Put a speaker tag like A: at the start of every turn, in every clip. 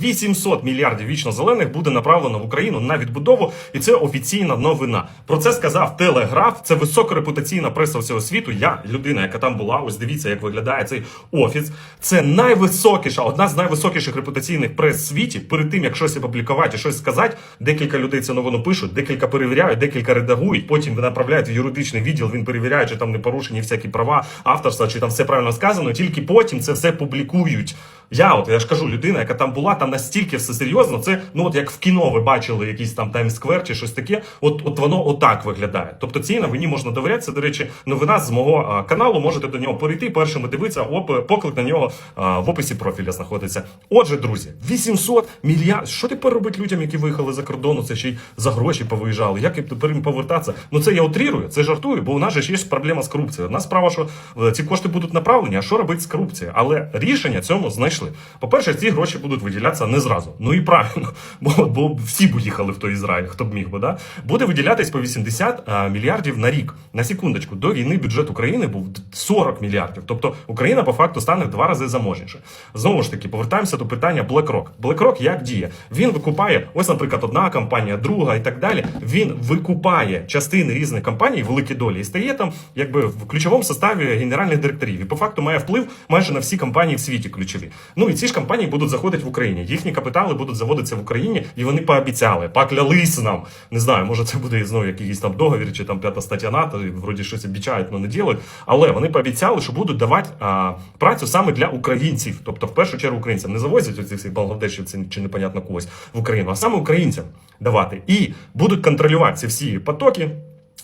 A: 800 мільярдів вічно зелених буде направлено в Україну на відбудову, і це офіційна новина. Про це сказав Телеграф. Це високорепутаційна преса всього світу. Я людина, яка там була. Ось дивіться, як виглядає цей офіс. Це найвисокіша, одна з найвисокіших репутаційних прес в світі. Перед тим як щось опублікувати, щось сказати, декілька людей цю новину пишуть, декілька перевіряють, декілька редагують. Потім направляють в юридичний відділ. Він перевіряє, чи там не порушені всякі права авторства, чи там все правильно сказано. Тільки потім це все публікують. Я, от я ж кажу, людина, яка там була, там настільки все серйозно. Це ну от як в кіно ви бачили якийсь там таймсквер чи щось таке. От, от воно отак виглядає. Тобто цій новині можна довіряти. До речі, новина з мого каналу. Можете до нього перейти. Першими дивитися. Оп, поклик на нього а, в описі профіля знаходиться. Отже, друзі, 800 мільярдів. Що тепер робить людям, які виїхали за кордону? Це ще й за гроші повиїжджали. Як тепер їм повертатися? Ну це я утрірую, це жартую, бо у нас же ж є проблема з корупцією. Одна справа, що е, ці кошти будуть направлені, а що робити з корупцією? Але рішення цьому знайшли. По-перше, ці гроші будуть виділятися не зразу. Ну і правильно, бо, бо всі б їхали в той Ізраїль, хто б міг би. Да? Буде виділятись по 80 а, мільярдів на рік. На секундочку, до війни бюджет України був 40 мільярдів. Тобто Україна по факту стане в два рази заможніше. Знову ж таки, повертаємося до питання BlackRock. BlackRock як діє? Він викупає, ось, наприклад, одна компанія, друга і так далі. Він викупає частини різних компаній, великі долі, і стає там, якби в ключовому составі генеральних директорів. І по факту має вплив майже на всі компанії в світі ключові. Ну і ці ж компанії будуть заходити в Україні. Їхні капітали будуть заводитися в Україні, і вони пообіцяли, поклялись нам. Не знаю, може це буде знову якийсь там договір чи там п'ята стаття НАТО, і вроді щось обіцяють, але не ділять. Але вони пообіцяли, що будуть давати а, працю саме для українців, тобто в першу чергу українцям. Не завозять оцих всіх бангладешівців чи непонятно когось в Україну, а саме українцям давати. І будуть контролювати ці всі потоки.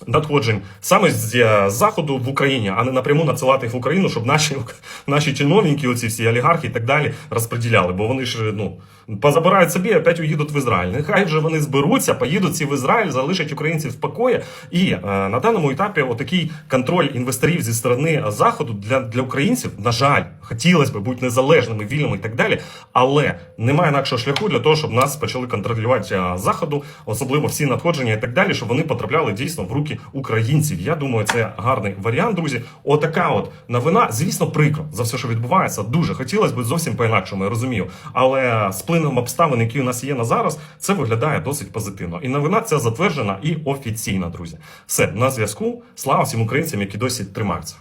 A: Надходжень саме з е, заходу в Україні, а не напряму надсилати їх в Україну, щоб наші наші чиновники, оці всі олігархи і так далі розподіляли. Бо вони ж ну позабирають собі, опять уїдуть в Ізраїль. Нехай же вони зберуться, поїдуть всі в Ізраїль, залишать українців в покої. І е, на даному етапі отакий контроль інвесторів зі сторони заходу для, для українців, на жаль, хотілося б бути незалежними, вільними і так далі. Але немає інакшого шляху для того, щоб нас почали контролювати е, заходу, особливо всі надходження і так далі, щоб вони потрапляли дійсно в руки українців. Я думаю, це гарний варіант, друзі. Отака от новина, звісно, прикро за все, що відбувається. Дуже хотілося б зовсім по-інакшому, я розумію. Але з плином обставин, які у нас є на зараз, це виглядає досить позитивно. І новина ця затверджена і офіційна, друзі. Все на зв'язку. Слава всім українцям, які досі тримаються.